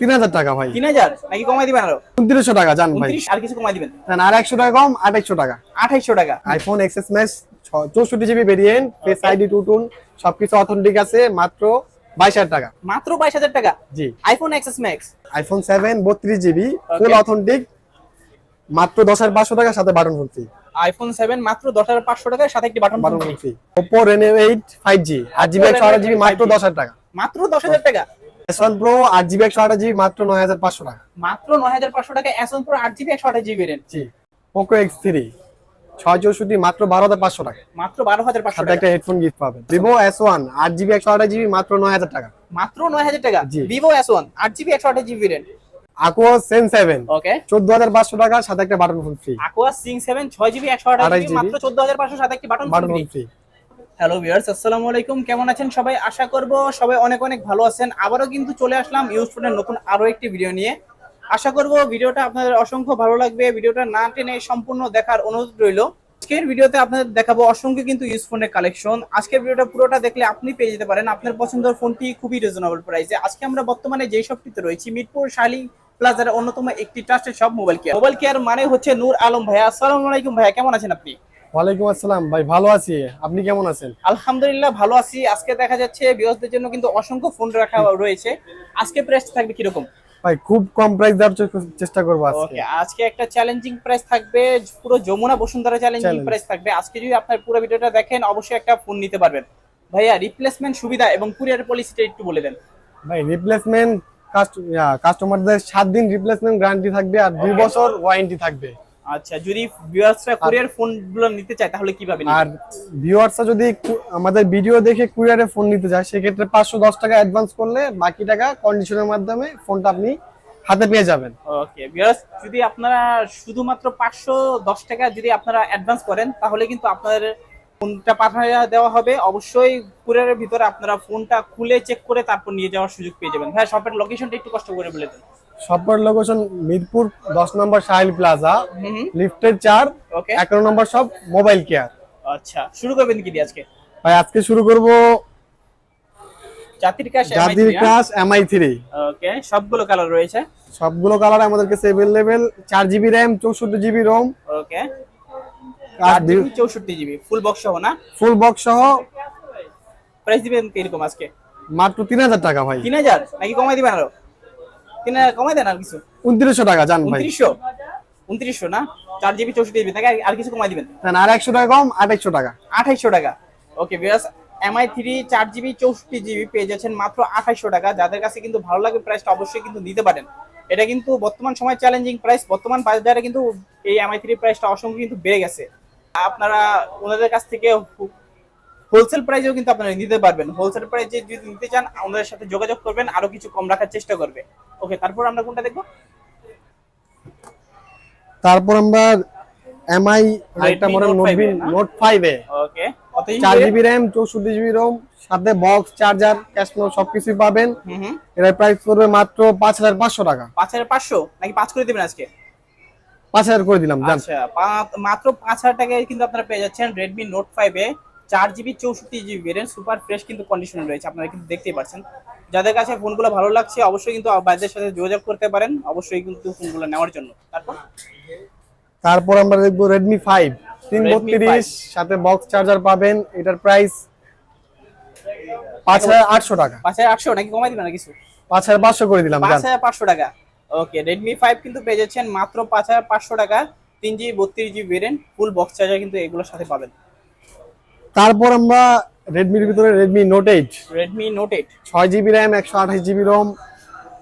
তিন হাজার টাকা ভাই। তিন হাজার? নাকি কমাই দিবেন আরও? উনত্রিশশো টাকা জান ভাই। আর কিছু কমাই দিবেন? আর একশো টাকা কম আঠাইশশো টাকা। আঠাইশশো টাকা? আইফোন এক্সএস ম্যাক্স চৌষট্টি GB variant face ID true tone সবকিছু অথেন্টিক আছে মাত্র বাইশ হাজার টাকা। মাত্র বাইশ হাজার টাকা? জি। IPhone XS Max iPhone seven বত্রিশ জিবি ফুল. অথেন্টিক মাত্র দশ হাজার পাঁচশো টাকার সাথে button phone free iPhone seven মাত্র দশ হাজার পাঁচশো টাকার সাথে একটি button button phone free Oppo Reno eight five G আট জিবি একশো আঠাশ জিবি মাত্র দশ হাজার টাকা। মাত্র দশ হাজার টাকা? এস ওয়ান প্রো আট জিবি মাত্র নয় হাজার পাঁচশো টাকা। মাত্র নয় হাজার পাঁচশো টাকা এস ওয়ান প্রো আট জিবি একশো আঠাশ জিবি রেন জি পোকো এক্স থ্রি ছয় চৌষট্টি মাত্র বারো হাজার পাঁচশো টাকা। মাত্র বারো হাজার পাঁচশো সাথে টাকা। একটা হেডফোন গিফট পাবেন জিবি একশো আঠাশ জিবি মাত্র নয় হাজার টাকা। মাত্র নয় হাজার টাকা। জি। ভিভো এস ওয়ান আট জিবি একশো আঠাশ জিবি রেন আকো সেন সেভেন ওকে চোদ্দ হাজার পাঁচশো টাকা সাথে একটা button phone free Aquos sense seven ছয় জিবি একশো আঠাশ আঠাশ জিবি মাত্র চোদ্দ হাজার পাঁচশো সাথে একটি button button phone free hello viewers আসসালামু আলাইকুম। কেমন আছেন সবাই? আশা করব সবাই অনেক অনেক ভালো আছেন। আবারও কিন্তু চলে আসলাম ইউজফোনের নতুন আরও একটি ভিডিও নিয়ে। আশা করব ভিডিওটা আপনাদের অসংখ্য ভালো লাগবে। ভিডিওটা না টেনে সম্পূর্ণ দেখার অনুরোধ রইল। আজকের ভিডিওতে আপনাদের দেখাবো অসংখ্য কিন্তু ইউজফোনের কালেকশন আজকের ভিডিওটা পুরোটা দেখলে আপনি পেয়ে যেতে পারেন। আপনার পছন্দের ফোনটি খুবই রিজনেবল প্রাইসে আজকে আমরা বর্তমানে যেই শপটিতে রয়েছি, মিরপুর শালি প্লাজার অন্যতম একটি ট্রাস্টেড সব মোবাইল কেয়ার মোবাইল কেয়ার মানে হচ্ছে নূর আলম ভাইয়া। আসসালামু আলাইকুম ভাইয়া, কেমন আছেন আপনি? ওয়ালাইকুম আসসালাম। ভাই ভালো আছি। আপনি কেমন আছেন? আলহামদুলিল্লাহ ভালো আছি। আজকে দেখা যাচ্ছে বিয়সদের জন্য কিন্তু অসংখ্য ফোন রাখা রয়েছে। আজকে প্রাইস থাকবে কীরকম? ভাই খুব কম প্রাইস দেওয়ার চেষ্টা করব আজকে। আজকে একটা চ্যালেঞ্জিং প্রাইস থাকবে পুরো যমুনা বসুন্ধরা চ্যালেঞ্জিং প্রাইস থাকবে। আজকে যদি আপনার পুরো ভিডিওটা দেখেন অবশ্যই একটা ফোন নিতে পারবেন। ভাইয়া রিপ্লেসমেন্ট সুবিধা এবং কুরিয়ার পলিসিটা একটু বলে দেন। ভাই রিপ্লেসমেন্ট কাস্টমারদের সাত দিন রিপ্লেসমেন্ট গ্যারান্টি থাকবে আর দুই বছর ওয়ারেন্টি থাকবে। আচ্ছা যদি ভিউয়ার্সরা কুরিয়ার ফোনগুলো নিতে চায় তাহলে কীভাবে? আর ভিউয়ার্সরা যদি আমাদের ভিডিও দেখে কুরিয়ারে ফোন নিতে চায় সেক্ষেত্রে পাঁচশো দশ টাকা অ্যাডভান্স করলে বাকি টাকা কন্ডিশনের মাধ্যমে ফোনটা আপনি হাতে পেয়ে যাবেন। ওকে ভিউয়ার্স যদি আপনারা শুধুমাত্র পাঁচশো দশ টাকা যদি আপনারা অ্যাডভান্স করেন তাহলে কিন্তু আপনাদের ফোনটা পাঠিয়ে দেওয়া হবে। অবশ্যই কুরিয়ারের ভিতরে আপনারা ফোনটা খুলে চেক করে তারপর নিয়ে যাওয়ার সুযোগ পেয়ে যাবেন। হ্যাঁ শপের লোকেশনটা একটু কষ্ট করে বলে দেন। শপের লোকেশন মিরপুর দশ নম্বর সাহিল প্লাজা লিফটের চার এগারো নম্বর সব মোবাইল কেয়ার আচ্ছা শুরু করবেন কি দিয়ে আজকে? ভাই আজকে শুরু করব জাতির কাশ জাতির ক্লাস এমআই থ্রি ওকে সবগুলো কালার রয়েছে? সবগুলো কালার আমাদের কাছে অ্যাভেলেবেল চার জিবি র্যাম চৌষট্টি জিবি রোম ওকে চৌষট্টি জিবি ফুল বক্স সহ না? ফুল বক্স সহ। প্রাইস দিবেন কীরকম আজকে? মাত্র তিন হাজার টাকা ভাই। তিন হাজার? নাকি কমাই দিবেন আরও? তিন হাজার কমাই দেন আর কিছু? উনত্রিশশো টাকা জান ভাই। উনত্রিশশো? উনত্রিশশো না? চার জিবি চৌষট্টি জিবি থাকে আর কিছু কমাই দিবেন? দেন আর একশো টাকা কম আঠাইশশো টাকা। আঠাইশশো টাকা। ওকে এমআই থ্রি চার জিবি চৌষট্টি জিবি পেয়ে যাচ্ছেন মাত্র আঠাইশশো টাকা। যাদের কাছে কিন্তু ভালো লাগে প্রাইসটা অবশ্যই কিন্তু নিতে পারেন। এটা কিন্তু বর্তমান সময় চ্যালেঞ্জিং প্রাইস বর্তমান বাজারে কিন্তু এই এমআই থ্রি প্রাইসটা অসংখ্য কিন্তু বেড়ে গেছে। আপনারা ওনাদের কাছ থেকে হোলসেল প্রাইসেও কিন্তু আপনারা নিতে পারবেন। হোলসেল প্রাইসে যদি নিতে চান আমাদের সাথে যোগাযোগ করবেন আরও কিছু কম রাখার চেষ্টা করবে। ওকে তারপর আমরা কোনটা দেখব? তারপর আমরা এমআই আরেকটা model Note note 5 A okay কত চার জিবি র্যাম চৌষট্টি জিবি রোম সাথে বক্স চার্জার ক্যাশ সবকিছুই পাবেন। এটার প্রাইস পড়বে মাত্র পাঁচ হাজার পাঁচশো টাকা। পাঁচ হাজার পাঁচশো? নাকি পাঁচ করে দিবেন আজকে? পাঁচ হাজার করে দিলাম আচ্ছা মাত্র পাঁচ হাজার টাকায় কিন্তু আপনারা পেয়ে যাচ্ছেন রেডমি নোট ফাইভ এ চার জিবি চৌষট্টি জিবি ভেরিয়েন্ট সুপার ফ্রেশ কিন্তু কন্ডিশনে রয়েছে আপনারা কিন্তু দেখতেই পাচ্ছেন। যাদের কাছে ফোনগুলো ভালো লাগছে অবশ্যই কিন্তু বাইরের সাথে যোগাযোগ করতে পারেন অবশ্যই কিন্তু ফোনগুলো নেওয়ার জন্য। তারপর? তারপর আমরা দেখব রেডমি ফাইভ তিন বত্রিশ সাথে বক্স চার্জার পাবেন এটার প্রাইস পাঁচ হাজার আটশো টাকা। পাঁচ হাজার আটশো নাকি কমাই দিবেন না কিছু? পাঁচ হাজার পাঁচশো করে দিলাম পাঁচ হাজার পাঁচশো টাকা। ওকে রেডমি ফাইভ কিন্তু পেয়ে যাচ্ছেন মাত্র পাঁচ হাজার পাঁচশো টাকা তিন জিবি বত্রিশ GB variant full box charger কিন্তু এগুলোর সাথে পাবেন। তারপর আমরা রেডমির ভিতরে Redmi note eight Redmi note eight ছয় জিবি র্যাম একশো আঠাশ জিবি রোম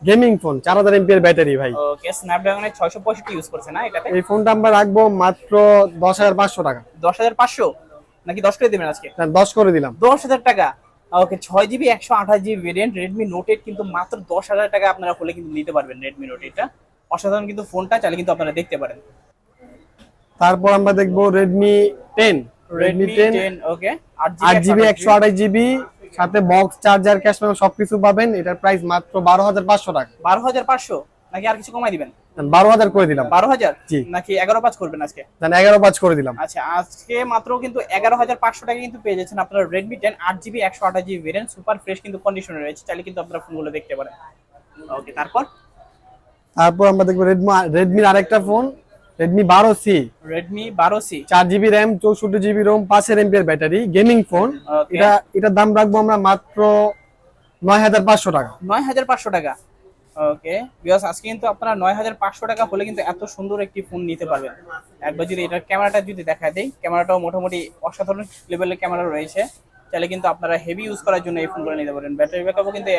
গেমিং ফোন চার হাজার এমপিএর ব্যাটারি ভাই। ওকে স্ন্যাপড্রাগনের ছয়শো পঁয়ষট্টি ইউজ করছে না এটাতে? এই ফোনটা আমরা রাখব মাত্র দশ হাজার পাঁচশো টাকা। দশ হাজার পাঁচশো? নাকি দশ করে দেবেন আজকে? না, দশ করে দিলাম। দশ হাজার টাকা? ওকে ছয় জিবি একশো আঠাশ GB variant Redmi note eight কিন্তু মাত্র দশ হাজার টাকা আপনারা হলে কিন্তু নিতে পারবেন রেডমি নোট এইটটা অসাধারণ কিন্তু ফোনটা চাইলে কিন্তু আপনারা দেখতে পারেন। তারপর আমরা দেখব রেডমি টেন ওকে আট জিবি একশো আঠাশ জিবি সাথে বক্স চার্জার ক্যাশ সবকিছু পাবেন। এটার প্রাইস মাত্র বারো হাজার পাঁচশো টাকা। বারো হাজার পাঁচশো? নাকি আর কিছু কমাই দিবেন? বারো হাজার করে দিলাম। বারো হাজার? জি। নাকি এগারো পাঁচ করবেন আজকে? দেন এগারো পাঁচ করে দিলাম। আচ্ছা আজকে মাত্র কিন্তু এগারো হাজার পাঁচশো টাকা কিন্তু পেয়ে যাচ্ছেন আপনারা রেডমি টেন আট জিবি একশো আঠাশ জিবি ভেরিয়েন্ট সুপার ফ্রেশ কিন্তু কন্ডিশনে রয়েছে। চাইলে কিন্তু আপনারা ফোনগুলো দেখতে পারেন। ওকে তারপর? তারপর আমরা দেখব রেডমি রেডমির আরেকটা ফোন রেডমি বারো সি রেডমি বারো সি চার জিবি র্যাম চৌষট্টি জিবি রোম পাঁচের এমপিয়ার ব্যাটারি গেমিং ফোন. এটা এটার দাম রাখব আমরা মাত্র নয় হাজার পাঁচশো টাকা। নয় হাজার পাঁচশো টাকা। ওকে বিকজ আজকে কিন্তু আপনারা নয় হাজার পাঁচশো টাকা হলে কিন্তু এত সুন্দর একটি ফোন নিতে পারবেন। একবার যদি এটার ক্যামেরাটা যদি দেখা দেয় ক্যামেরাটাও মোটামুটি অসাধারণ লেভেলের ক্যামেরা রয়েছে। তাহলে কিন্তু আপনারা হেভি ইউজ করার জন্য এই ফোনগুলো নিতে পারেন। ব্যাটারি ব্যাকআপও কিন্তু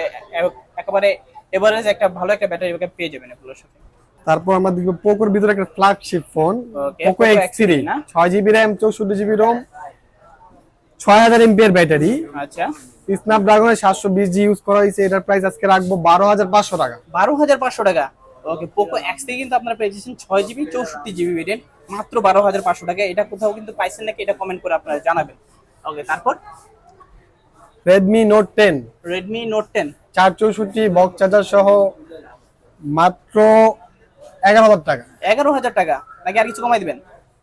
একেবারে এভারেজ একটা ভালো একটা ব্যাটারি ব্যাকআপ পেয়ে যাবেন এগুলোর সাথে। তারপর আমরা দেখব পোকোর ভিতরে একটা flagship phone Poco X three X3 না? ছয় জিবি র্যাম চৌষট্টি জিবি রোম ছয় হাজার এমপিয়ার ব্যাটারি। আচ্ছা। স্ন্যাপড্রাগনের সাতশো বিশ জি ইউজ করা হয়েছে এটার প্রাইস আজকে রাখব বারো হাজার পাঁচশো টাকা। বারো হাজার পাঁচশো টাকা। ওকে পোকো এক্স থেকে কিন্তু আপনারা পেয়ে যাচ্ছেন ছয় জিবি চৌষট্টি জিবি ভেরিয়েন্ট মাত্র বারো হাজার পাঁচশো টাকা। এটা কোথাও কিন্তু পাইছেন নাকি এটা কমেন্ট করে আপনারা জানাবেন। ওকে তারপর? Redmi note ten Redmi note ten চার চৌষট্টি বক্স চার্জার সহ মাত্র এগারো হাজার টাকা। এগারো হাজার টাকা? নাকি আর কিছু কমাই দিবেন?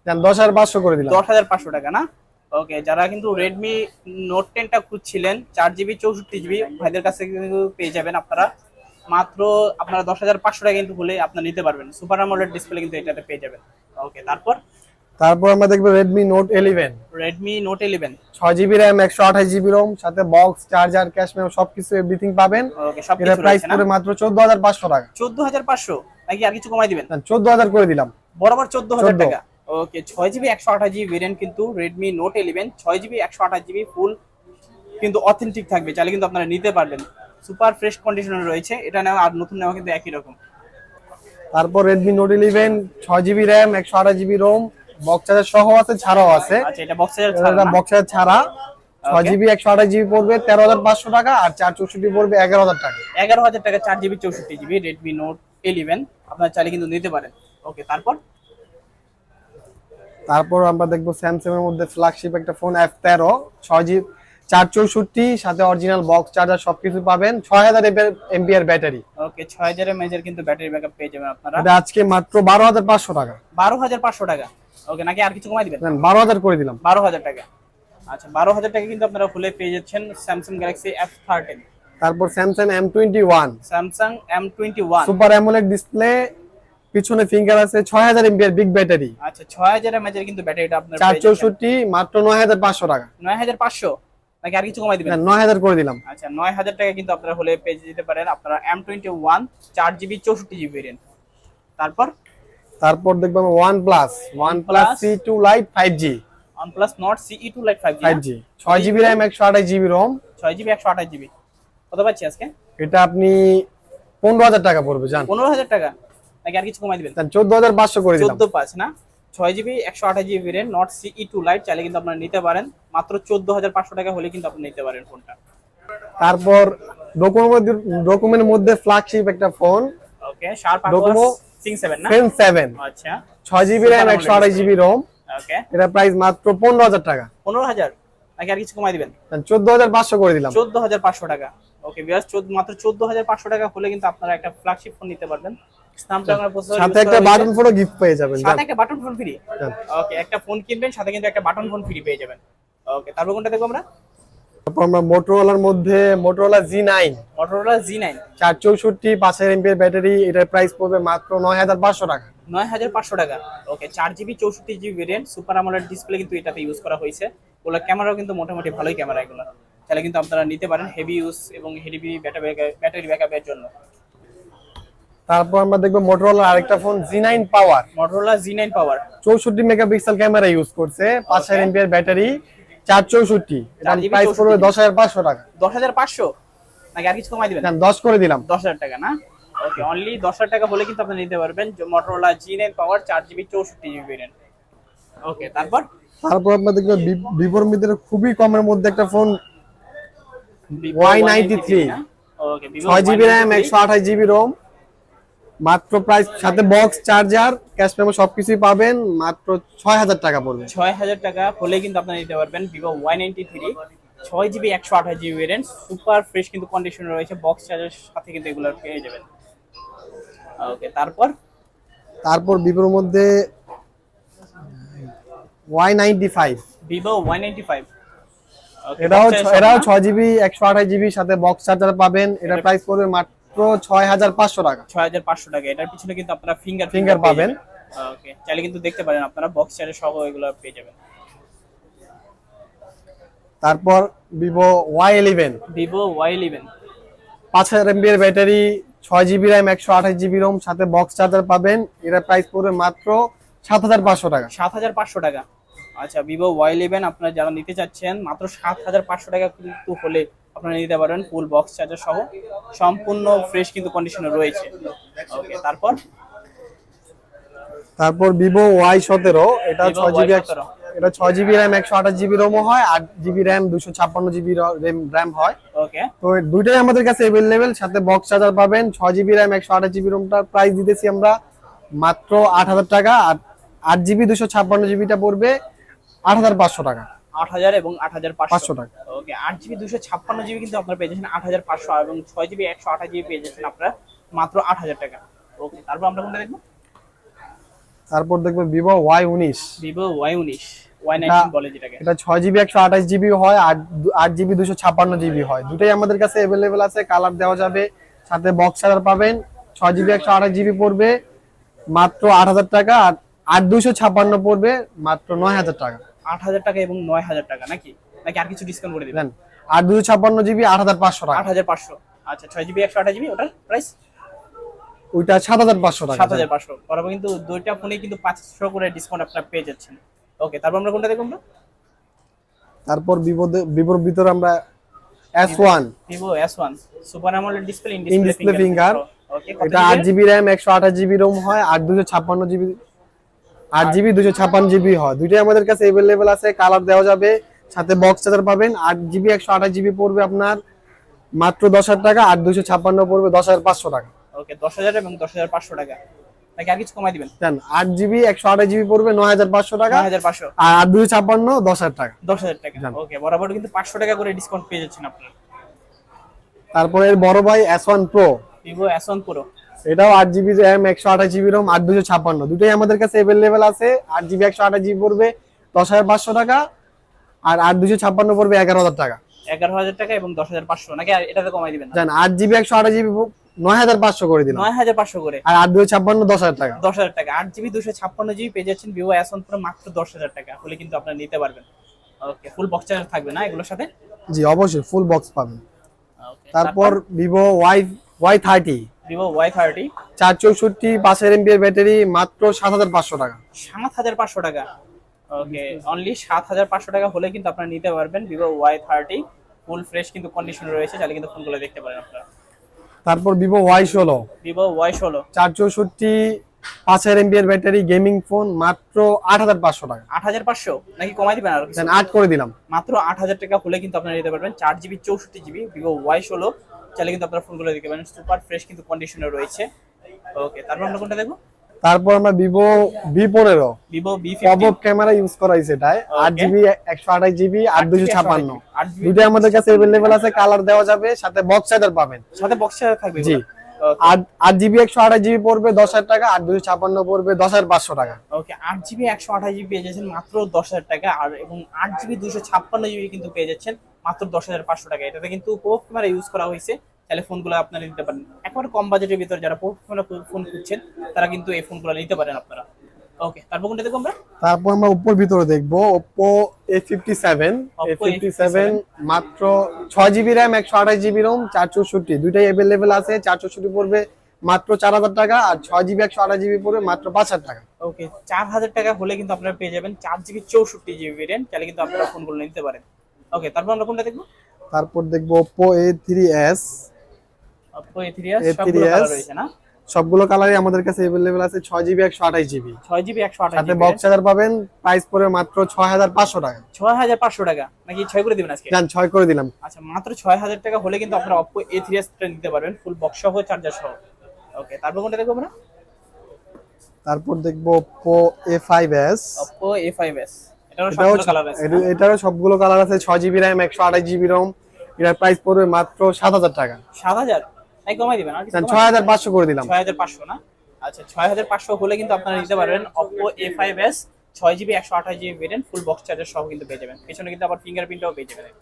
দশ হাজার পাঁচশো করে দিলাম। দশ হাজার পাঁচশো টাকা না? ওকে যারা কিন্তু রেডমি নোট টেনটা খুঁজছিলেন চার জিবি চৌষট্টি জিবি ভাইদের কাছে কিন্তু পেয়ে যাবেন আপনারা। মাত্র আপনারা দশ হাজার পাঁচশো টাকা কিন্তু হলে আপনারা নিতে পারবেন। সুপার আমলের ডিসপ্লে কিন্তু এটাতে পেয়ে যাবেন। ওকে তারপর? তারপর আমরা দেখব Redmi note eleven Redmi note eleven ছয় জিবি র্যাম একশো আঠাশ জিবি রোম সাথে বক্স চার্জার ক্যাশ মেমো সবকিছু এভরিথিং পাবেন। ওকে সব এটা প্রাইস করে মাত্র চোদ্দ হাজার পাঁচশো টাকা। চোদ্দ হাজার পাঁচশো? নাকি আর কিছু কমাই দিবেন? চোদ্দ হাজার করে দিলাম। বরাবর চোদ্দ। হাজার টাকা। ওকে ছয় জিবি একশো আঠাশ জিবি ভেরিয়েন্ট কিন্তু রেডমি নোট ইলেভেন ছয় জিবি একশো আঠাশ জিবি ফুল কিন্তু অথেন্টিক থাকবে চাইলে কিন্তু আপনারা নিতে পারবেন। সুপার ফ্রেশ কন্ডিশনে রয়েছে এটা নেওয়া আর নতুন নেওয়া কিন্তু একই রকম। তারপর রেডমি নোট ইলেভেন ছয় জিবি র্যাম একশো আঠাশ জিবি রোম বক্স চার্জার সহ আছে ছাড়াও আছে। আচ্ছা এটা বক্স চার্জার ছাড়া ছয়. জিবি একশো আঠাশ জিবি পড়বে তেরো হাজার পাঁচশো টাকা আর চার চৌষট্টি পড়বে এগারো হাজার টাকা। এগারো হাজার টাকা চার জিবি চৌষট্টি জিবি রেডমি নোট ইলেভেন আপনারা চাইলে কিন্তু নিতে পারেন। ওকে তারপর? তারপর আমরা দেখব স্যামসাং এর মধ্যে ফ্ল্যাগশিপ একটা ফোন এফ তেরো ছয় জি চার চৌষট্টি সাথে অরিজিনাল বক্স চার্জার সবকিছু পাবেন। ছয় হাজার এমপিআর ব্যাটারি। ওকে ছয় হাজার এমএজের কিন্তু ব্যাটারি ব্যাকআপ পেয়ে যাবেন আপনারা। এটা আজকে মাত্র বারো হাজার পাঁচশো টাকা। বারো হাজার পাঁচশো টাকা। ওকে নাকি আর কিছু কমাই দিবেন? বারো হাজার করে দিলাম। বারো হাজার টাকা। আচ্ছা বারো হাজার টাকা কিন্তু আপনারা ফুলে পেয়ে যাচ্ছেন স্যামসাং গ্যালাক্সি এফ থার্টিন তারপর Samsung M twenty one Samsung M twenty one super AMOLED display পিছনে ফিঙ্গার আছে ছয় হাজার এমপিআর বিগ ব্যাটারি আচ্ছা ছয় হাজার এমএজের কিন্তু ব্যাটারিটা আপনার চার চৌষট্টি মাত্র নয় হাজার পাঁচশো টাকা। নয় হাজার পাঁচশো? নাকি আর কিছু কমাই দিবেন? নয় হাজার করে দিলাম। আচ্ছা নয় হাজার টাকা কিন্তু আপনারা হলে পেয়ে যেতে পারেন। আপনারা এম টোয়েন্টি ওয়ান চার জিবি চৌষট্টি জিবি ভেরিয়েন্ট তারপর? তারপর দেখব one plus one plus OnePlus? C two lite five G OnePlus Nord CE2 Lite 5G five G ছয় জিবি র্যাম একশো আঠাশ জিবি রোম ছয় জিবি একশো আঠাশ জিবি। কত পাচ্ছি আজকে? এটা আপনি পনেরো হাজার টাকা পড়বে জান। পনেরো হাজার টাকা? নাকি আর কিছু কমাই দিবেন? চোদ্দ হাজার পাঁচশো করে দিলাম। চোদ্দ পাঁচ না? ছয় জিবি একশো আঠাশ GB variant Nord CE two lite চাইলে কিন্তু আপনারা নিতে পারেন। মাত্র চোদ্দ হাজার পাঁচশো টাকা হলে কিন্তু আপনি নিতে পারেন ফোনটা। তারপর ডকুমেন্ট ডকুমেন্টের মধ্যে ফ্ল্যাগশিপ একটা phone okay Sharp Docomo sense seven না? ফেন সেভেন আচ্ছা। ছয় জিবি র্যাম Super একশো আঠাশ জিবি রোম ওকে এটা প্রাইস মাত্র পনেরো হাজার টাকা। পনেরো হাজার? নাকি আর কিছু কমাই দিবেন? চোদ্দ হাজার পাঁচশো করে দিলাম। চোদ্দ হাজার পাঁচশো টাকা। ওকে বিয়াস মাত্র চোদ্দ হাজার পাঁচশো টাকা হলে কিন্তু আপনারা একটা ফ্ল্যাগশিপ ফোন নিতে পারবেন। সাথে একটা বাটন ফোনও গিফট পেয়ে যাবেন সাথে একটা বাটন ফোন ফ্রি ওকে একটা ফোন কিনবেন সাথে কিন্তু একটা বাটন ফোন ফ্রি পেয়ে যাবেন। ওকে তারপর কোনটা দেখব আমরা? তারপর আমরা মোটরোলার মধ্যে Motorola G nine Motorola G nine চার চৌষট্টি পাঁচ হাজার ব্যাটারি এটার প্রাইস পড়বে মাত্র নয় হাজার পাঁচশো টাকা। নয় হাজার পাঁচশো টাকা। ওকে চার জিবি চৌষট্টি GB variant super AMOLED display কিন্তু এটাতে ইউজ করা হয়েছে। ওগুলো ক্যামেরাও কিন্তু মোটামুটি ভালোই ক্যামেরা এগুলো। তাহলে কিন্তু আপনারা নিতে পারেন হেভি ইউজ এবং হেভি ব্যাটারি ব্যাটারি ব্যাকআপের জন্য। তারপর আমরা দেখব মোটরোলার আরেকটা phone G nine power Motorola G nine power চৌষট্টি মেগাপিক্সেল ক্যামেরা ইউজ করছে পাঁচ হাজার এমপির ব্যাটারি চার চৌষট্টি। প্রাইস পড়বে 64 দশ হাজার পাঁচশো টাকা। দশ হাজার পাঁচশো? নাকি আর কিছু কমাই দিবেন? দশ করে দিলাম। দশ হাজার টাকা না? ওকে অনলি দশ হাজার টাকা হলে কিন্তু আপনি নিতে পারবেন মটোরোলা জি নাইন পাওয়ার চার জিবি চৌষট্টি জিবি ভেরিয়েন্ট ওকে তারপর? তারপর আপনার দেখবে বিপোর মধ্যে খুবই কমের মধ্যে একটা ফোন Vivo Y93 না? ওকে Vivo ছয় জিবি র্যাম একশো আঠাশ জিবি রোম মাত্র প্রাইস সাথে বক্স চার্জার ক্যাশ মেমো সবকিছুই পাবেন মাত্র ছয় হাজার টাকা পড়বে। ছয় হাজার টাকা হলে কিন্তু আপনারা নিতে পারবেন ভিভো ওয়াই নাইনটি থ্রি ছয় জিবি একশো আঠাশ জিবি ভেরিয়েন্ট সুপার ফ্রেশ কিন্তু কন্ডিশন রয়েছে বক্স চার্জের সাথে কিন্তু এগুলো পেয়ে যাবেন। ওকে তারপর? তারপর বিপোর মধ্যে Y ninety five Vivo Y ninety five এটাও এটাও ছয় জিবি একশো আঠাশ জিবি সাথে বক্স চার্জার পাবেন। এটা প্রাইস পড়বে মাত্র ছয় হাজার পাঁচশো টাকা। ছয় হাজার পাঁচশো টাকা। এটার পিছনে কিন্তু আপনারা ফিঙ্গার Finger পাবেন। ওকে চাইলে কিন্তু দেখতে পারেন আপনারা বক্স চার্জার সহ এগুলো পেয়ে যাবেন। তারপর Vivo Y eleven Vivo Y eleven পাঁচ হাজার এমবি এর ব্যাটারি ছয় জিবি র্যাম একশো আঠাশ জিবি রোম সাথে বক্স চার্জার পাবেন। এটার প্রাইস পড়বে মাত্র সাত হাজার পাঁচশো টাকা। সাত হাজার পাঁচশো টাকা। আচ্ছা ভিভো ওয়াই ইলেভেন আপনারা যারা নিতে চাচ্ছেন মাত্র সাত হাজার পাঁচশো টাকা কিন্তু হলে আপনারা নিতে পারবেন ফুল বক্স চার্জার সহ। সম্পূর্ণ ফ্রেশ কিন্তু কন্ডিশনে রয়েছে। ওকে তারপর? তারপর ভিভো ওয়াই সতেরো এটা ছয় জিবি এটা ছয় জিবি র্যাম একশো আঠাশ জিবি রোমও হয় আট জিবি র্যাম দুশো ছাপ্পান্ন জিবি র্যাম হয়। ওকে তো দুইটাই আমাদের কাছে অ্যাভেলেবেল সাথে বক্স চার্জার পাবেন ছয় জিবি র্যাম একশো আঠাশ জিবি রোমটার প্রাইস দিতেছি আমরা মাত্র আট হাজার টাকা আর আট জিবি দুশো ছাপ্পান্ন জিবিটা পড়বে আট হাজার পাঁচশো টাকা। আট হাজার এবং আট হাজার পাঁচশো। টাকা। ওকে আট জিবি দুশো ছাপ্পান্ন জিবি কিন্তু আপনারা পেয়ে যাচ্ছেন আট হাজার পাঁচশো এবং ছয় জিবি একশো আঠাশ জিবি পেয়ে যাচ্ছেন আপনারা মাত্র আট হাজার টাকা। ওকে তারপর আমরা কোনটা দেখব? তারপর দেখবে ভিভো ওয়াই উনিশ। ভিভো ওয়াই উনিশ বলে যেটাকে। এটা ছয় জিবি একশো আঠাশ জিবি হয় আট জিবি দুশো ছাপ্পান্ন জিবি হয়। দুটাই আমাদের কাছে অ্যাভেলেবেল আছে কালার দেওয়া যাবে সাথে বক্স চার্জার পাবেন। ছয় জিবি একশো আঠাশ জিবি পড়বে মাত্র আট হাজার টাকা আর আট দুশো ছাপ্পান্ন পড়বে মাত্র নয় হাজার টাকা। আট হাজার টাকা এবং নয় হাজার টাকা নাকি? নাকি আর কিছু ডিসকাউন্ট করে দিবেন? আট দুশো ছাপ্পান্ন জিবি আট হাজার পাঁচশো টাকা। আট হাজার পাঁচশো। আচ্ছা ছয় জিবি একশো আঠাশ জিবি ওটার প্রাইস ওইটা সাত হাজার পাঁচশো টাকা সাত হাজার পাঁচশো। বরাবর কিন্তু দুইটা ফোনে কিন্তু পাঁচশো করে ডিসকাউন্ট আপনারা পেয়ে যাচ্ছেন। ওকে তারপর আমরা কোনটা দেখব আমরা? তারপর ভিভো ভিভোর ভিতরে আমরা S one Vivo S one super AMOLED display in finger। Okay এটা আট জিবি র্যাম একশো আঠাশ জিবি রোম হয় দুশো ছাপ্পান্ন জিবি আট জিবি দুশো ছাপ্পান্ন জিবি হয়। দুইটাই আমাদের কাছে অ্যাভেলেবেল আছে কালার দেওয়া যাবে সাথে বক্স চার্জার পাবেন। আট জিবি একশো আঠাশ জিবি পড়বে আপনার মাত্র দশ হাজার টাকা আট দুশো ছাপ্পান্ন পড়বে দশ হাজার পাঁচশো টাকা। ওকে দশ হাজার এবং দশ হাজার পাঁচশো টাকা। নাকি আর কিছু কমাই দিবেন? জান আট জিবি একশো আঠাশ জিবি পড়বে নয় হাজার পাঁচশো টাকা। হাজার পাঁচশো। আর দুশো ছাপ্পান্ন দশ হাজার টাকা। দশ হাজার টাকা। ওকে বরাবর কিন্তু পাঁচশো টাকা করে ডিসকাউন্ট পেয়ে যাচ্ছেন আপনারা। তারপরে বড় ভাই S one pro Vivo S one পুরো এটাও আট জিবি র্যাম একশো আঠাশ জিবি রোম আট দুশো ছাপ্পান্ন। দুটোই আমাদের কাছে অ্যাভেলেবেল আছে। আট জিবি একশো আঠাশ জিবি পড়বে দশ হাজার পাঁচশো টাকা আর আট দুশো ছাপ্পান্ন পড়বে এগারো হাজার টাকা। এগারো হাজার টাকা এবং দশ হাজার পাঁচশো নাকি এটাতে কমাই দিবেন? জান আট জিবি একশো আঠাশ জিবি নয় হাজার পাঁচশো করে দিলাম। নয় হাজার পাঁচশো করে। আর আট দুশো ছাপ্পান্ন দশ হাজার টাকা। দশ হাজার টাকা। আট জিবি দুশো ছাপ্পান্ন জিবি পেয়ে যাচ্ছেন ভিভো ওয়ান পুরো মাত্র দশ হাজার টাকা। হলে কিন্তু আপনারা নিতে পারবেন। ওকে ফুল বক্স চার্জার থাকবে না এগুলোর সাথে? জি অবশ্যই ফুল বক্স পাবেন। তারপর Vivo Y Y thirty Vivo Y thirty চার চৌষট্টি পাঁচের এমবি এর ব্যাটারি মাত্র সাত হাজার পাঁচশো টাকা। সাত হাজার পাঁচশো টাকা। ওকে অনলি সাত হাজার পাঁচশো টাকা হলে কিন্তু আপনারা নিতে পারবেন Vivo Y thirty full fresh কিন্তু কন্ডিশন রয়েছে চাইলে কিন্তু ফোনগুলো দেখতে পারেন আপনারা। তারপর ভিভো ওয়াই ষোলো। ভিভো ওয়াই ষোলো। চার চৌষট্টি পাঁচের এমবি এর ব্যাটারি গেমিং ফোন মাত্র আট হাজার পাঁচশো টাকা। আট হাজার পাঁচশো? নাকি কমাই দিবেন আর দেন আট করে দিলাম। মাত্র আট হাজার টাকা হলে কিন্তু আপনারা নিতে পারবেন চার জিবি চৌষট্টি জিবি ভিভো ওয়াই ষোলো। চাইলে কিন্তু আপনারা ফোনগুলো দেখতে পারেন। সুপার ফ্রেশ কিন্তু কন্ডিশনে রয়েছে। ওকে তারপর আমরা কোনটা দেখব? তারপর আমরা ভিভো ভি পনেরো। Vivo V pop camera use করা হয়েছে এটায় আট জিবি একশো আঠাশ জিবি আট দুশো ছাপান্ন আট আমাদের কাছে অ্যাভেলেবেল আছে কালার দেওয়া যাবে সাথে বক্স চার্জার পাবেন। সাথে বক্স থাকবে জি। আট জিবি একশো আঠাশ জিবি পড়বে দশ হাজার টাকা আট দুশো ছাপান্ন পড়বে দশ হাজার পাঁচশো টাকা। ওকে আট জিবি একশো আঠাশ জিবি পেয়ে যাচ্ছেন মাত্র দশ হাজার টাকা আর এবং আট জিবি দুশো ছাপ্পান্ন জিবি কিন্তু পেয়ে যাচ্ছেন মাত্র দশ হাজার পাঁচশো টাকা। এটাতে কিন্তু পোক ক্যামেরা ইউজ করা হয়েছে। তাহলে ফোনগুলো আপনারা নিতে পারেন। একবার কম বাজেটের ভিতরে যারা ক্যামেরা ফোন খুঁজছেন তারা কিন্তু এই ফোনগুলো নিতে পারেন আপনারা। ওকে তারপর কোনটা দেখব আমরা? তারপর আমরা উপর ভিতরে দেখব Oppo A fifty seven A Oppo fifty seven মাত্র ছয় জিবি র্যাম একশো আঠাশ জিবি রোম চার চৌষট্টি। দুইটাই অ্যাভেলেবেল আছে চার চৌষট্টি পড়বে মাত্র চার হাজার টাকা আর ছয় জিবি একশো আঠাশ জিবি পড়বে মাত্র পাঁচ হাজার টাকা। ওকে চার হাজার টাকা হলে কিন্তু আপনারা পেয়ে যাবেন চার জিবি চৌষট্টি জিবি ভেরিয়েন্ট তাহলে কিন্তু আপনারা ফোনগুলো নিতে পারেন। ওকে তারপর আমরা কোনটা দেখব? তারপর দেখব Oppo A3s A3s সবগুলো কালার রয়েছে না? সবগুলো কালারই আমাদের কাছে অ্যাভেলেবেল আছে ছয় জিবি একশো আঠাশ জিবি ছয় জিবি একশো আঠাশ সাথে বক্স চার্জার পাবেন প্রাইস পড়বে মাত্র ছয় হাজার পাঁচশো টাকা। ছয় হাজার পাঁচশো টাকা। নাকি ছয় করে দিবেন আজকে? যান ছয় করে দিলাম। আচ্ছা মাত্র ছয় হাজার টাকা হলে কিন্তু আপনারা এ থ্রি এস নিতে পারবেন ফুল বক্স সহ চার্জার সহ। ওকে তারপর কোনটা দেখব আমরা? তারপর দেখব এস অপো এ ফাইভ এটারও এটাও সবগুলো কালার আছে। এটারও সবগুলো কালার আছে ছয় জিবি র্যাম একশো আঠাশ জিবি রোম এটার প্রাইস পড়বে মাত্র সাত হাজার টাকা। সাত হাজার? তাই কমাই দিবেন আর কিছু যান কমাই ছয় হাজার পাঁচশো করে দিলাম। ছয় হাজার পাঁচশো না? আচ্ছা ছয় হাজার পাঁচশো হলে কিন্তু আপনারা নিতে পারবেন জিবি একশো আঠাশ GB variant full box charger সহ কিন্তু পেয়ে যাবেন। পিছনে কিন্তু আবার ফিঙ্গারপ্রিন্টও পেয়ে যাবেন।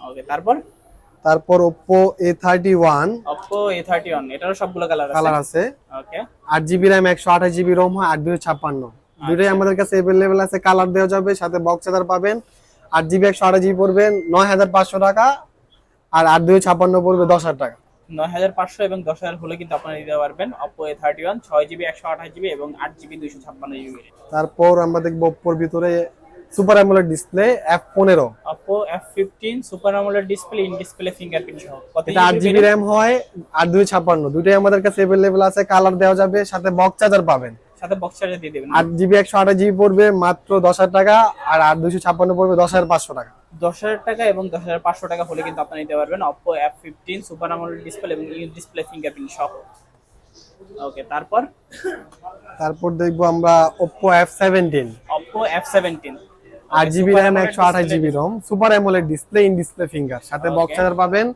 ওকে তারপর? তারপর থার্টি ওয়ান Oppo A31 এটারও সবগুলো কালার কালার আছে আছে। ওকে আট জিবি র্যাম একশো আঠাশ জিবি রোম হয় আট দুশো ছাপ্পান্ন। দুটোই আমাদের কাছে অ্যাভেলেবেল আছে কালার দেওয়া যাবে সাথে বক্স চার্জার পাবেন। আট জিবি একশো আঠাশ জিবি পড়বে নয় হাজার পাঁচশো টাকা। আর আট দুশো ছাপ্পান্ন পড়বে দশ হাজার টাকা। নয় হাজার পাঁচশো এবং দশ হাজার হলে কিন্তু আপনারা নিতে পারবেন Oppo A31 ছয় জিবি একশো আঠাশ জিবি এবং আট জিবি দুইশো ছাপ্পান্ন জিবি তারপর আমরা দেখব ওপ্পোর ভিতরে সুপার অ্যামোলেড ডিসপ্লে এফ পনেরো Oppo F15 super AMOLED display in display fingerprint সহ। এটা আট জিবি র্যাম হয় আট দুই ছাপ্পান্ন। দুটোই আমাদের কাছে অ্যাভেলেবেল আছে কালার দেওয়া যাবে সাথে বক্স চার্জার পাবেন। সাথে বক্স চার্জার দিয়ে দেবেন। আট জিবি একশো আঠাশ জিবি পড়বে মাত্র দশ হাজার টাকা আর আট দুশো ছাপ্পান্ন পড়বে দশ হাজার পাঁচশো টাকা। দশ হাজার টাকা এবং দশ হাজার পাঁচশো টাকা হলে কিন্তু আপনারা নিতে পারবেন Oppo F15 super AMOLED display এবং ইন ডিসপ্লে ফিঙ্গারপ্রিন্ট সহ। ওকে তারপর? তারপর দেখব আমরা এফ সেভেন্টিন Oppo F17 আট জিবি র্যাম একশো আঠাশ GB ROM super AMOLED display in display finger সাথে বক্স চার্জার পাবেন।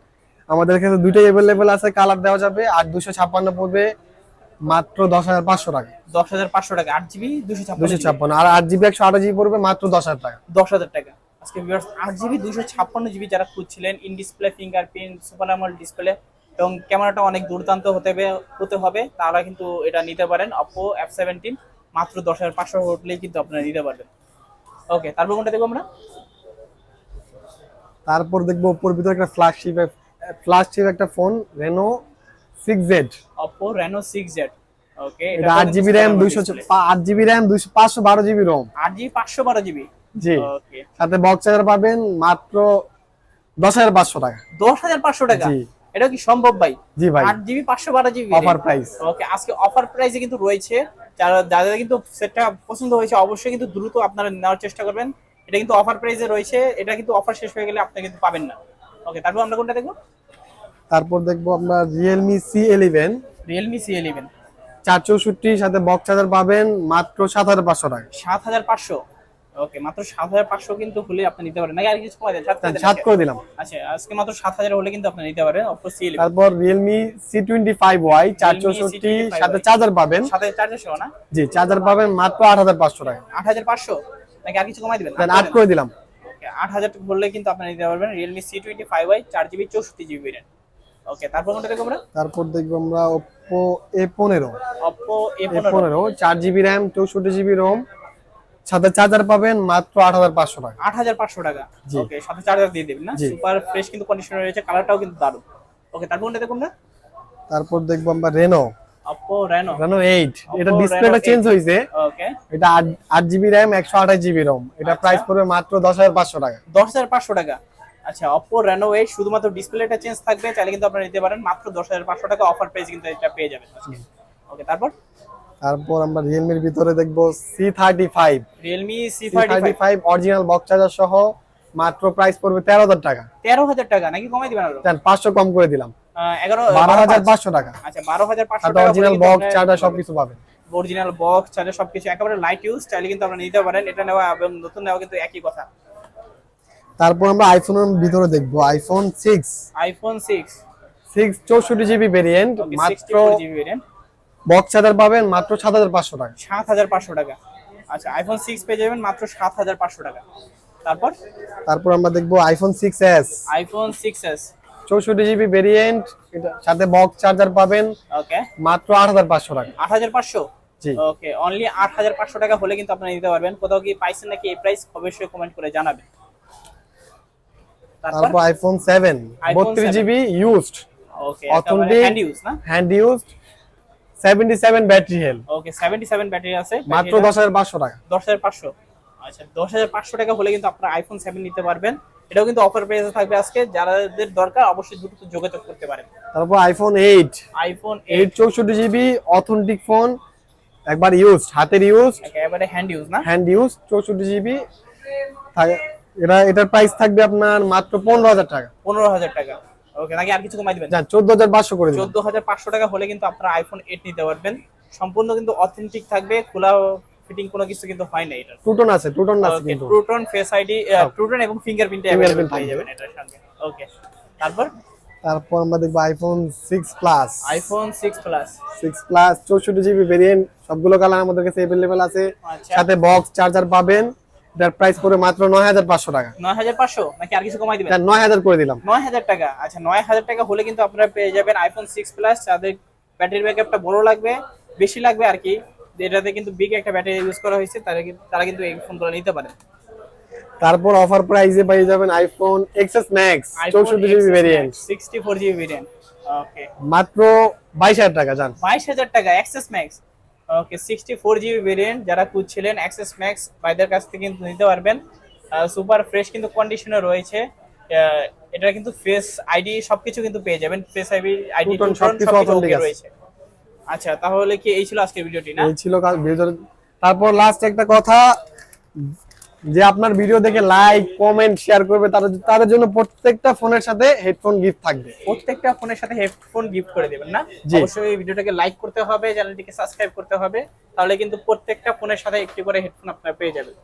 আমাদের কাছে দুটোই অ্যাভেলেবেল আছে কালার দেওয়া যাবে আর দুশো ছাপ্পান্ন পড়বে মাত্র দশ হাজার পাঁচশো টাকা। দশ হাজার পাঁচশো টাকা আট জিবি দুশো দুশো ছাপ্পান্ন। আর আট জিবি একশো আঠাশ জিবি পড়বে মাত্র দশ হাজার টাকা। দশ হাজার টাকা। আজকে ভিউয়ার্স আট জিবি দুশো ছাপ্পান্ন জিবি যারা খুঁজছিলেন in display fingerprint super AMOLED display এবং ক্যামেরাটা অনেক দুর্দান্ত হতে হতে হবে তারা কিন্তু এটা নিতে পারেন। Oppo F17 মাত্র দশ হাজার পাঁচশো হলেই কিন্তু আপনারা নিতে পারবেন। ওকে তারপর কোনটা দেখব আমরা? তারপর দেখব ওপ্পোর ভিতরে একটা ফ্ল্যাগশিপ ফ্ল্যাগশিপ একটা phone Reno six Z Oppo Reno 6Z okay এটা আট জিবি র্যাম দুইশো আট জিবি র্যাম দুইশো পাঁচশো বারো জিবি রোম আট জিবি পাঁচশো বারো জিবি জি। ওকে সাথে বক্স চার্জার পাবেন মাত্র দশ হাজার পাঁচশো টাকা। দশ হাজার পাঁচশো টাকা? জি। এটা কি সম্ভব ভাই? জি ভাই। আট জিবি পাঁচশো বারো জিবি Offer price। ওকে আজকে অফার প্রাইসে কিন্তু রয়েছে। যারা যাদের কিন্তু সেটটা পছন্দ হয়েছে অবশ্যই কিন্তু দ্রুত আপনারা নেওয়ার চেষ্টা করবেন। এটা কিন্তু অফার প্রাইসে রয়েছে। এটা কিন্তু অফার শেষ হয়ে গেলে আপনি কিন্তু পাবেন না। ওকে তারপর আমরা কোনটা দেখব? তারপর দেখব আমরা Realme C eleven Realme C eleven চার চৌষট্টি সাথে বক্স চার্জার পাবেন মাত্র সাত হাজার পাঁচশো টাকা। সাত হাজার পাঁচশো? ওকে মাত্র সাত হাজার পাঁচশো কিন্তু হলে আপনি নিতে পারেন। নাকি আর কিছু কমাই দেন? সাত করে? করে দিলাম। আচ্ছা আজকে মাত্র সাত হাজার হলে কিন্তু আপনি নিতে পারেন। অপো সি তারপর Realme C twenty five Y চার চৌষট্টি সাথে চার্জার পাবেন। সাথে চার্জার সহ না? জি চার্জার পাবেন মাত্র আট হাজার পাঁচশো টাকা। আট হাজার পাঁচশো? নাকি আর কিছু কমাই দিবেন? আট করে দিলাম। আট হাজার বললে কিন্তু আপনি নিতে পারবেন Realme C twenty five Y চার জিবি চৌষট্টি জিবি ভেরিয়েন্ট ওকে তারপর কোনটা দেখব আমরা? তারপর দেখব আমরা চার জিবি র্যাম চৌষট্টি জিবি রোম সাথে চার্জার পাবেন মাত্র আট হাজার পাঁচশো টাকা। আট হাজার পাঁচশো টাকা। ওকে সাথে চার্জার দিয়ে দেবেন না? সুপার ফ্রেশ কিন্তু কন্ডিশনার রয়েছে কালারটাও কিন্তু দারুণ। ওকে তারপর কোনটা দেখব আমরা? তারপর দেখব আমরা রেনো এটা Oppo ডিসপ্লেটা চেঞ্জ হয়েছে। ওকে। এটা আট আট জিবি র্যাম একশো আঠাশ জিবি রোম এটা আচ্ছা। প্রাইস পড়বে মাত্র দশ হাজার পাঁচশো টাকা। দশ হাজার পাঁচশো টাকা। আচ্ছা অপো রেনো এইট শুধুমাত্র ডিসপ্লেটা চেঞ্জ থাকবে চাইলে কিন্তু আপনারা নিতে পারেন। মাত্র দশ হাজার পাঁচশো টাকা অফার প্রাইস কিন্তু এটা পেয়ে যাবেন। ওকে তারপর? তারপর আমরা রিয়েলমির ভিতরে দেখব C thirty five Realme C thirty five original box charger সহ মাত্র প্রাইস পড়বে তেরো হাজার টাকা। তেরো হাজার টাকা নাকি কমাই দিবেন আরও? পাঁচশো কম করে দিলাম। এগারো বারো হাজার পাঁচশো টাকা। আচ্ছা বারো হাজার পাঁচশো টাকা অরিজিনাল বক্স চার্জার সবকিছু পাবেন। অরিজিনাল বক্স চার্জার সবকিছু একেবারে লাইট ইউজ চাইলে কিন্তু আপনারা নিতে পারেন। এটা নেওয়া এবং নতুন নেওয়া কিন্তু একই কথা। তারপর আমরা আইফোনের ভিতরে দেখব iPhone six iPhone six six চৌষট্টি জিবি ভেরিয়েন্ট মাত্র বক্স চার্জার পাবেন মাত্র সাত হাজার পাঁচশো টাকা। সাত হাজার পাঁচশো টাকা। আচ্ছা আইফোন সিক্স পেয়ে যাবেন মাত্র সাত হাজার পাঁচশো টাকা। তারপর? তারপর আমরা দেখব iPhone six S iPhone six S চৌষট্টি জিবি ভেরিয়েন্ট সাথে বক্স চার্জার পাবেন ওকে মাত্র আট হাজার পাঁচশো টাকা। আট হাজার পাঁচশো? জি। ওকে অনলি আট হাজার পাঁচশো টাকা হলে কিন্তু আপনারা নিতে পারবেন। কোথাও কি পাইছেন নাকি এই প্রাইস অবশ্যই কমেন্ট করে জানাবেন। তারপর? আইফোন সেভেন iPhone বত্রিশ 7 GB used okay Authentic- hand use না? Hand used seventy seven battery health okay seventy seven battery আছে মাত্র দশ হাজার পাঁচশো টাকা। দশ হাজার পাঁচশো। আচ্ছা দশ হাজার পাঁচশো টাকা হলে কিন্তু আপনারা আইফোন সেভেন নিতে পারবেন। এটাও কিন্তু অফার প্রাইসে থাকবে আজকে। যাদের দরকার অবশ্যই দ্রুত যোগাযোগ করতে পারেন। তারপর iPhone eight iPhone eight eight চৌষট্টি জিবি অথেন্টিক ফোন একবার ইউজ হাতের ইউজ একেবারে হ্যান্ড ইউজ না? হ্যান্ড ইউজ চৌষট্টি জিবি এটা এটার প্রাইস থাকবে আপনার মাত্র পনেরো হাজার টাকা। পনেরো হাজার টাকা। ওকে নাকি আর কিছু কমাই দিবেন? যান চোদ্দ হাজার পাঁচশো করে চোদ্দ হাজার পাঁচশো টাকা হলে কিন্তু আপনারা আইফোন এইট নিতে পারবেন। সম্পূর্ণ কিন্তু অথেন্টিক থাকবে খোলা ফিটিং কোনো কিছু কিন্তু হয় না এটা টুটন আছে টুটন আছে কিন্তু। True tone face ID true tone এবং ফিঙ্গারপ্রিন্ট Fingerprint পেয়ে। যাবেন এটার সঙ্গে। ওকে তারপর? তারপর আমরা দেখব iPhone six plus iPhone six plus six plus চৌষট্টি জিবি ভেরিয়েন্ট সবগুলো কালার আমাদের কাছে অ্যাভেলেবেল আছে। আচ্ছা। সাথে বক্স চার্জার পাবেন। এটার প্রাইস পড়বে মাত্র নয় হাজার পাঁচশো টাকা। নয় হাজার পাঁচশো? নাকি আর কিছু কমাই দিবেন? এটা নয় হাজার করে দিলাম। নয় হাজার টাকা। আচ্ছা নয় হাজার টাকা হলে কিন্তু আপনারা পেয়ে যাবেন আইফোন সিক্স প্লাস যাদের ব্যাটারি ব্যাকআপটা বড় লাগবে বেশি লাগবে আর কি এটাতে কিন্তু বিগ একটা ব্যাটারি ইউজ করা হয়েছে তারা কিন্তু তারা কিন্তু এই ফোনগুলো নিতে পারে। তারপর অফার প্রাইসে পেয়ে যাবেন আইফোন এক্সএস ম্যাক্স চৌষট্টি GB variant sixty four GB variant okay মাত্র বাইশ হাজার টাকা যান বাইশ হাজার টাকা XS Max okay sixty four GB variant যারা খুঁজছিলেন অ্যাক্সেস ম্যাক্স ভাইদের কাছ থেকে কিন্তু নিতে পারবেন। সুপার ফ্রেশ কিন্তু কন্ডিশনে রয়েছে। এটা কিন্তু ফেস আইডি সবকিছু কিন্তু পেয়ে যাবেন। ফেস আইডি আইডি সবকিছু। রয়েছে। আচ্ছা তাহলে কি এই ছিল আজকের ভিডিওটি না? এই ছিল কাল ভিডিও তারপর লাস্ট একটা কথা যে আপনার ভিডিও দেখে লাইক কমেন্ট শেয়ার করবে তাদের জন্য প্রত্যেকটা ফোনের সাথে হেডফোন গিফট থাকবে। প্রত্যেকটা ফোনের সাথে হেডফোন গিফট করে দেবেন না? অবশ্যই এই ভিডিওটাকে লাইক করতে হবে চ্যানেলটিকে সাবস্ক্রাইব করতে হবে তাহলে কিন্তু প্রত্যেকটা ফোনের সাথে একটি করে হেডফোন আপনারা পেয়ে যাবেন।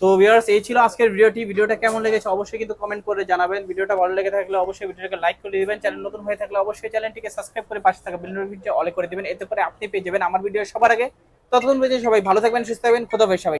তো ভিউয়ার্স এই ছিল আজকের ভিডিওটি ভিডিওটা কেমন লেগেছে অবশ্যই কিন্তু কমেন্ট করে জানাবেন। ভিডিওটা ভালো লেগে থাকলে অবশ্যই ভিডিওটাকে লাইক করে দিবেন। চ্যানেল নতুন হয়ে থাকলে অবশ্যই চ্যানেলটিকে সাবস্ক্রাইব করে পাশে থাকা বেল নোটিফিকেশন অলে করে দিবেন। এতে করে আপনি পেয়ে যাবেন আমার ভিডিও সবার আগে। ততক্ষণ পর্যন্ত সবাই ভালো থাকবেন সুস্থ থাকবেন। খোদা সবাই